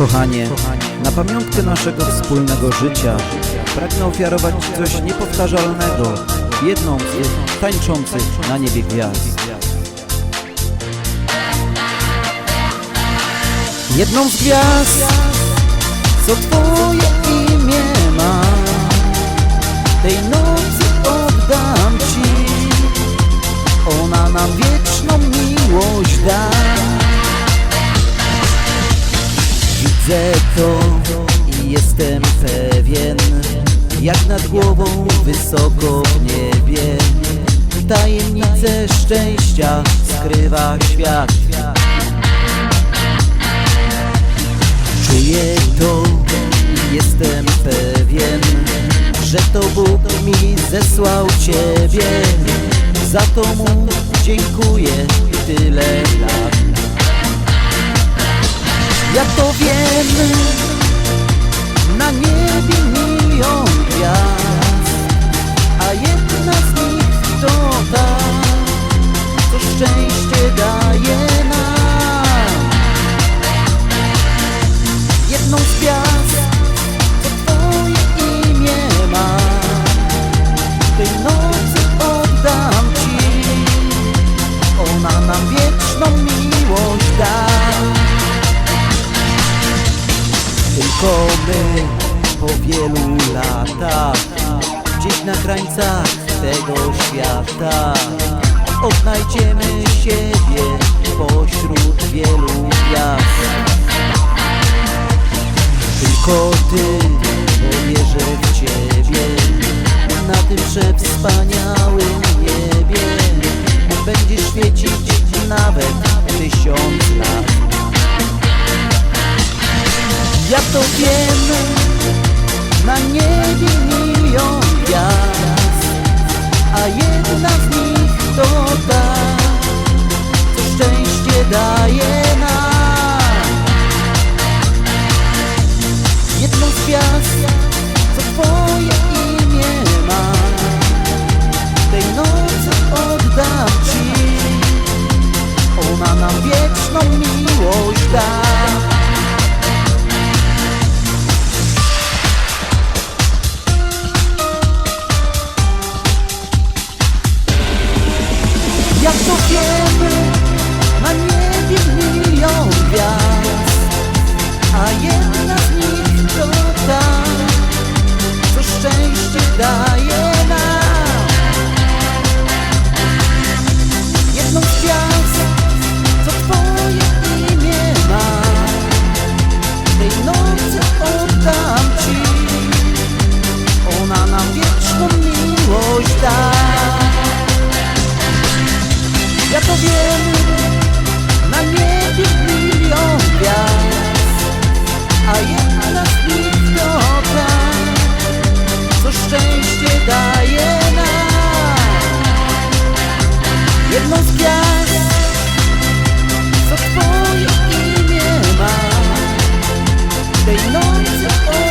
Kochanie, na pamiątkę naszego wspólnego życia pragnę ofiarować Ci coś niepowtarzalnego, jedną z tańczących na niebie gwiazd. Jedną z gwiazd, co Twoje imię ma, tej nocy oddam Ci, ona nam wieczną miłość da. Widzę to i jestem pewien Jak nad głową wysoko w niebie. Tajemnice szczęścia skrywa świat. Czuję to i jestem pewien Że to Bóg mi zesłał Ciebie. Za to Mu dziękuję tyle lat. Ja to wiem, na niebie milion gwiazd, a jedna z nich to ta, co szczęście daje nam. Jedną z gwiazd, co Twoje imię ma, tej nocy oddam Ci, ona nam wieczną miłość da. Tylko my po wielu latach Gdzieś na krańcach tego świata. Odnajdziemy siebie pośród wielu gwiazd. Tylko Ty, bo wierzę w Ciebie Na tym przewspaniałym niebie. Będziesz świecić nawet tysiąc lat ja to wiem, na niebie milion gwiazd, a jedna z nich to ta, co szczęście daje nam. Jedną z gwiazd, co Twoje imię ma, tej nocy oddam Ci, ona nam wieczną miłość da. gwiazd To twoje imię ma. Tej nocy oddam ci. Ona nam wieczną miłość da. Ja to wiem Na niebie milion A jedna z nich to Co szczęście daje nam. Jedną z gwiazd noise of